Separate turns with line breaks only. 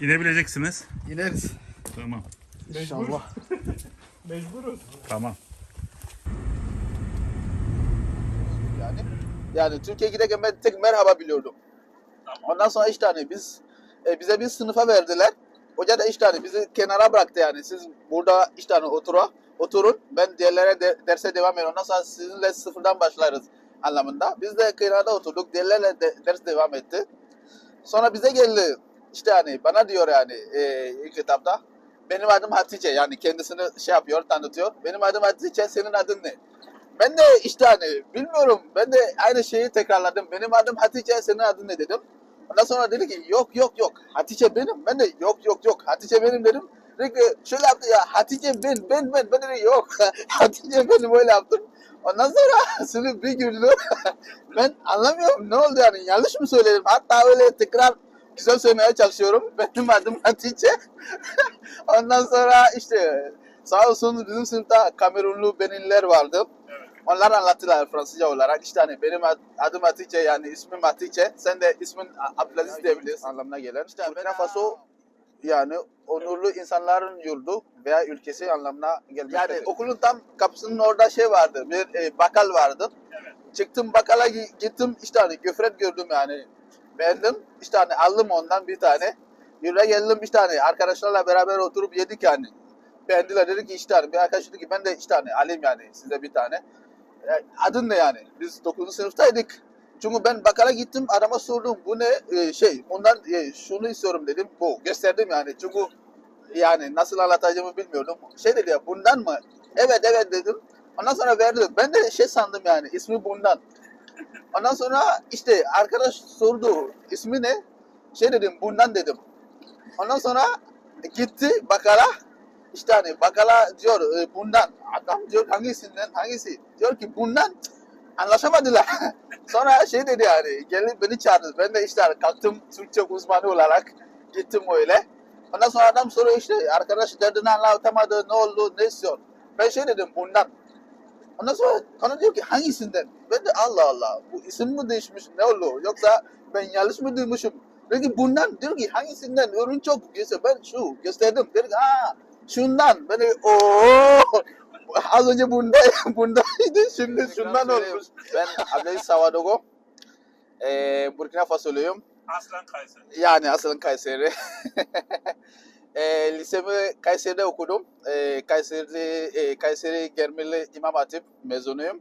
İnebileceksiniz.
İneriz.
Tamam.
İnşallah.
Mecburuz.
Tamam.
yani. Yani Türkiye'ye giderken ben tek merhaba biliyordum. Ondan sonra işte hani biz e, bize bir sınıfa verdiler. Hoca da işte hani bizi kenara bıraktı yani. Siz burada işte hani otura, oturun. Ben diğerlere de, derse devam ediyorum. Ondan sonra sizinle sıfırdan başlarız anlamında. Biz de kenarda oturduk. Diğerlerle de, ders devam etti. Sonra bize geldi. İşte hani bana diyor yani e, ilk etapta. Benim adım Hatice yani kendisini şey yapıyor, tanıtıyor. Benim adım Hatice, senin adın ne? Ben de işte hani bilmiyorum. Ben de aynı şeyi tekrarladım. Benim adım Hatice, senin adın ne dedim. Ondan sonra dedi ki yok yok yok. Hatice benim. Ben de yok yok yok. Hatice benim dedim. Dedi ki şöyle yaptı ya Hatice ben ben ben. Ben dedi yok. Hatice benim öyle yaptım. Ondan sonra sınıf bir güldü. ben anlamıyorum ne oldu yani yanlış mı söyledim. Hatta öyle tekrar güzel söylemeye çalışıyorum. Benim adım Hatice. Ondan sonra işte sağ olsun bizim sınıfta Kamerunlu Beninliler vardı. Onlar anlattılar Fransızca olarak. İşte hani benim ad- adım Hatice yani ismim Hatice. Sen de ismin Abdülaziz diyebilirsin anlamına gelen. İşte Burkina Faso yani onurlu insanların yurdu veya ülkesi anlamına gelmektedir. Yani okulun tam kapısının orada şey vardı. Bir e, bakal vardı. Çıktım bakala gi- gittim işte hani göfret gördüm yani. Beğendim. İşte hani aldım ondan bir tane. Yürüye geldim işte hani arkadaşlarla beraber oturup yedik yani. Beğendiler dedi ki işte hani bir arkadaş dedi ki ben de işte hani alayım yani size bir tane. E, adın ne yani? Biz 9. sınıftaydık. Çünkü ben bakara gittim adama sordum bu ne E, şey ondan e, şunu istiyorum dedim. Bu gösterdim yani çünkü yani nasıl anlatacağımı bilmiyordum. Şey dedi ya bundan mı? Evet evet dedim. Ondan sonra verdi. Ben de şey sandım yani ismi bundan. Ondan sonra işte arkadaş sordu ismi ne? Şey dedim bundan dedim. Ondan sonra gitti bakara işte hani bakala diyor e, bundan. Adam diyor hangisinden hangisi? Diyor ki bundan. Anlaşamadılar. Sonra şey dedi yani gelip beni çağırdı. Ben de işte hani kalktım Türkçe uzmanı olarak gittim öyle. Ondan sonra adam soruyor işte arkadaş derdini anlatamadı ne oldu ne istiyor. Ben şey dedim bundan. Ondan sonra bana diyor ki hangisinden? Ben de Allah Allah bu isim mi değişmiş ne oldu? Yoksa ben yanlış mı duymuşum? Ki bundan diyor ki hangisinden? Ürün çok göster. Ben şu gösterdim. Dedi ki ha şundan. Ben de ooo az önce bunda bundaydı şimdi şundan olmuş. Ben Abdelaziz Savadogo. Ee, Burkina Fasoluyum.
Aslan Kayseri.
Yani asılın Kayseri. lisemi Kayseri'de okudum. E, Kayseri, e, Kayseri Germili İmam Hatip mezunuyum.